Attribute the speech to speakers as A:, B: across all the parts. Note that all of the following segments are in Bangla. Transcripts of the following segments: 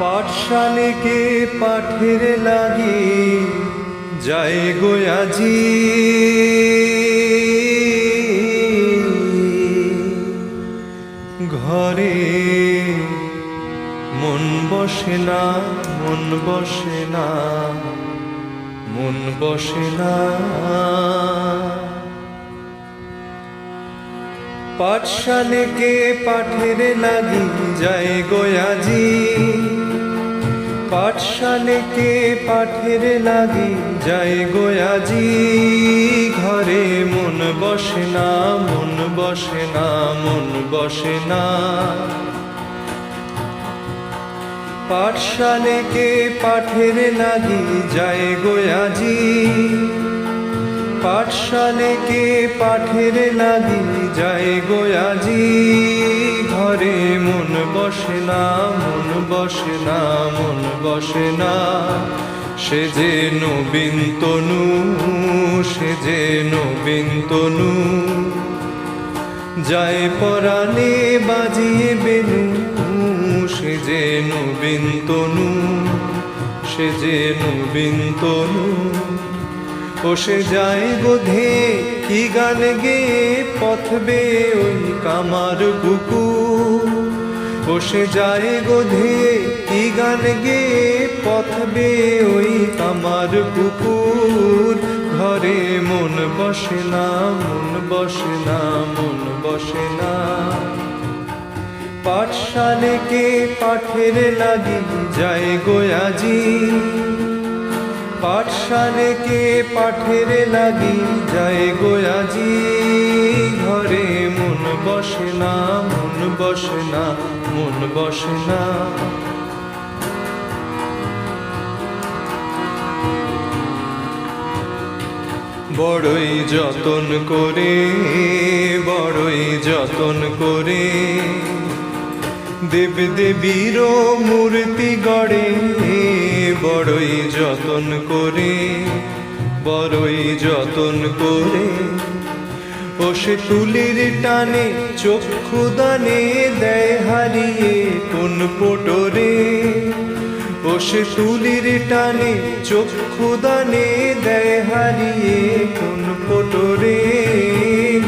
A: পাঠশালিকে পাঠের লাগি যায় গোয়াজি ঘরে মন বসে না, মন বসে না, মন বসে না। পাঠশালেকে পাঠের লাগি যায় গোয়াজি পাঠশালেকে পাঠের লাগি যায় গোয়াজি ঘরে মন বসে না, মন বসে না, মন বসে না। পাঠশালেকে পাঠের লাগি যায় গোয়াজি পাঠশালেকে পাঠের লাগি যায় গোয়াজি ঘরে মন বসে না, মন বসে না, মন বসে না। সে যে নবীন তনু, সে যে নবীন তনু। যায় পরাণে বাজিয়ে বেনু, সে যে নবীন তনু, সে যে নবীন তনু। সে যায় বোধে, কি গান গে পথবে ওই কামার বুকু সে যায় গোধে কি গান গে পথবে ওই কামার পুকুর ঘরে মন বসে না, মন বসে না, মন বসে না। পাঠশালেকে পাঠের লাগি যায় গোয়াজি পাঠশালেকে পাঠের লাগি? যায় গোয়াজি ঘরে মন বসে না, মন বসে না, মন বসে না। বড়ই যতন করে, বড়ই যতন করে দেব দেবীর মূর্তি গড়ে, বড়ই যতন করে, বড়ই যতন করে। ও সে তুলির টানে, চক্ষু দানে দেয় হারিয়ে কোন পোটরে ও সে তুলির টানে, চক্ষু দানে দেয় হারিয়ে কোন পোটরে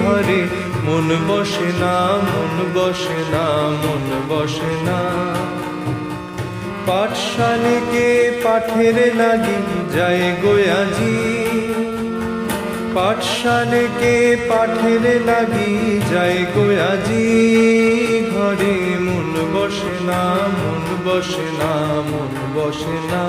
A: ঘরে মন বসে না, মন বসে না, মন বসে না। পাঠশালেকে পাঠের লাগি যায় গোয়াজি পাঠশালেকে পাঠের লাগি যায় গোয়াজি ঘরে মন বসে না, মন বসে না, মন বসে না।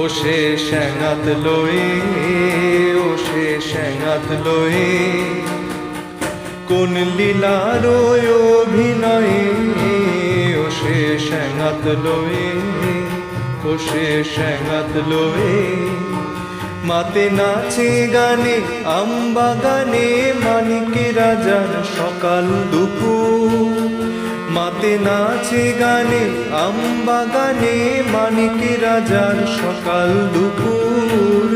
A: ও সে শ্যাঙাত লয়ে, ও সে শ্যাঙাত লয়ে। কোন লীলার অভিনয়ে, ও সে শ্যাঙাত লয়ে, ও সে শ্যাঙাত লয়ে। মাতে নাচে গানে, আম্বা গানে, মানিক রাজার সকাল দুপুর। মাতে নাচে গানে, আম্বা গানে, মানিক রাজার সকাল দুপুর।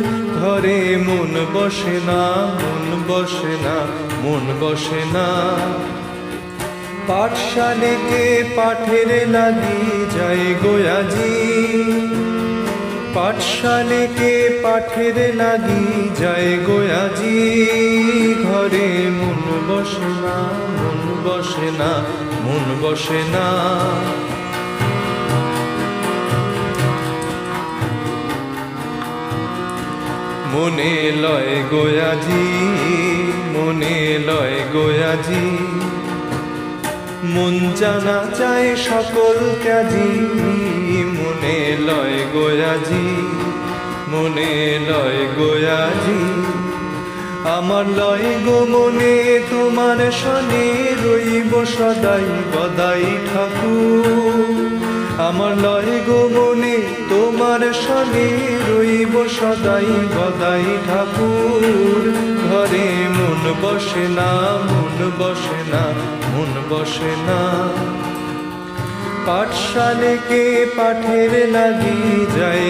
A: ঘরে মন বসে না, মন বসে না, মন বসে না। পাঠশালেকে পাঠের লাগি যায় গোয়াজি পাঠশালেকে পাঠের লাগি যায় গোয়াজি ঘরে মন বসে না, মন বসে না, মন বসে না। মনে লয় গোয়াজি মনে লয় গোয়াজি মন জানা চায় সকল কাজী মনে লয় গোয়াজি মনে লয় গোয়াজি আমার লয় গো মনে, তোমার সনে রইব সদাই বদাই ঠাকুর। আমার লয় গো মনে, তোমার সনে রইব সদাই বদাই ঠাকুর। ঘরে মন বসে না, মন বসে না, মন বসে না। পাঠশালেকে পাঠের লাগি যায়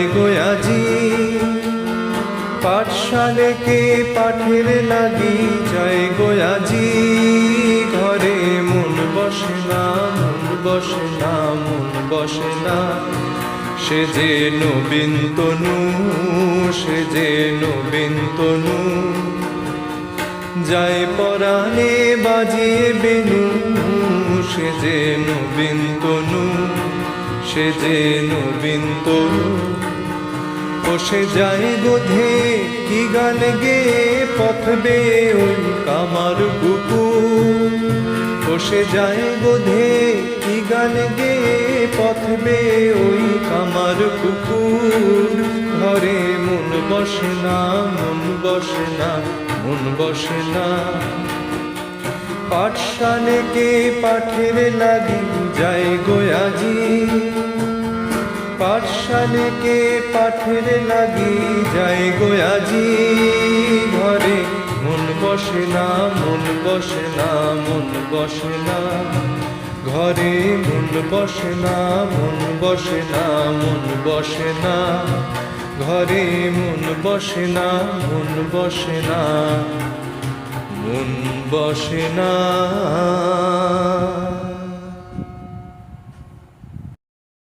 A: গোয়াজি পাঠশালেকে পাঠের লাগি? যায় গোয়াজি ঘরে মন বসে না, মন বসে না, মন বসে না। সে যে নবীন তনু, সে যে নবীন তনু। যায় পরাণে বাজিয়ে বেনু, সে যে নবীন তনু, সে যে নবীন তনু। বসে যায় গোধে কি গান গে পথবে ওই কামার কুকুর? বসে যায় গোধে কি গান গে পথবে ওই কামার কুকুর? ঘরে মন বসে না, মন বসে না, মন বসে না। পাঠশালে কে পাঠের লাগি যায় গোয়াজি পাঠশালে কে পাঠের লাগি যায় গোয়াজি ঘরে মন বসে না, মন বসে না, মন বসে না। ঘরে মন বসে না, মন বসে না, মন বসে না। ঘরে মন বসে না, মন বসে না। মন বসে না।